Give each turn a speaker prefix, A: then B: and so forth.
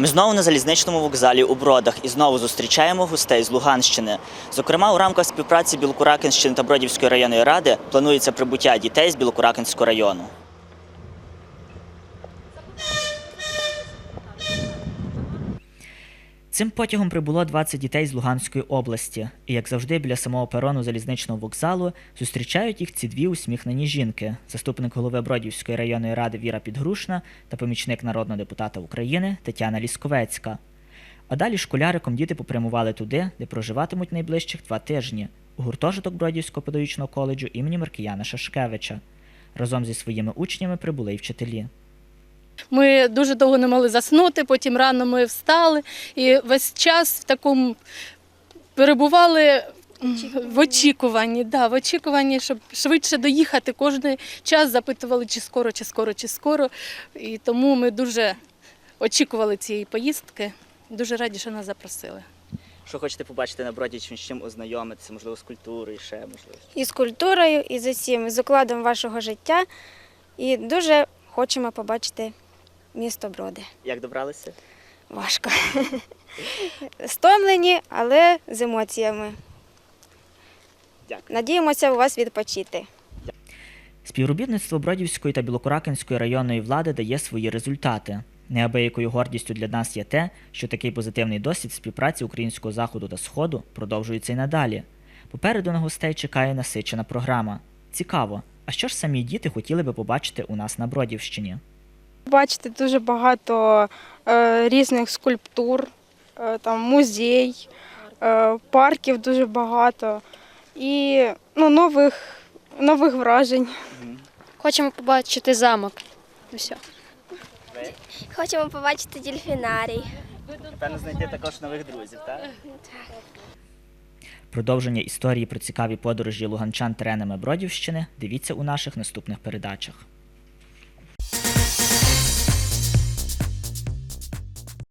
A: Ми знову на залізничному вокзалі у Бродах і знову зустрічаємо гостей з Луганщини. Зокрема, у рамках співпраці Білокуракинщини та Бродівської районної ради планується прибуття дітей з Білокуракинського району. Цим потягом прибуло 20 дітей з Луганської області, і, як завжди, біля самого перону залізничного вокзалу зустрічають їх ці дві усміхнені жінки: заступник голови Бродівської районної ради Віра Підгрушна та помічник народного депутата України Тетяна Лісковецька. А далі школяриком діти попрямували туди, де проживатимуть найближчих два тижні у гуртожиток Бродівського педагогічного коледжу імені Маркіяна Шашкевича. Разом зі своїми учнями прибули й вчителі.
B: Ми дуже довго не могли заснути, потім рано ми встали і весь час в такому перебували в очікуванні, да, в очікуванні, щоб швидше доїхати. Кожен час запитували, чи скоро, чи скоро, чи скоро. І тому ми дуже очікували цієї поїздки. Дуже раді, що нас запросили.
A: Що хочете побачити на Броді, чим з чим ознайомитися, можливо, з культурою, ще можливо.
C: і з культурою, і з усім, з укладом вашого життя. І дуже хочемо побачити місто Броди.
A: Як добралися?
C: Важко. Стомлені, але з емоціями.
A: Дякую.
C: Надіємося у вас відпочити.
A: Співробітництво Бродівської та Білокуракинської районної влади дає свої результати. Неабиякою гордістю для нас є те, що такий позитивний досвід співпраці українського заходу та сходу продовжується й надалі. Попереду на гостей чекає насичена програма. Цікаво, а що ж самі діти хотіли би побачити у нас на Бродівщині?
D: Бачите дуже багато е, різних скульптур, е, там музей, е, парків дуже багато і ну, нових, нових вражень.
E: Хочемо побачити замок. Все.
F: Хочемо побачити дельфінарій.
A: Напевно, знайти також нових друзів, так? Продовження історії про цікаві подорожі луганчан теренами Бродівщини дивіться у наших наступних передачах.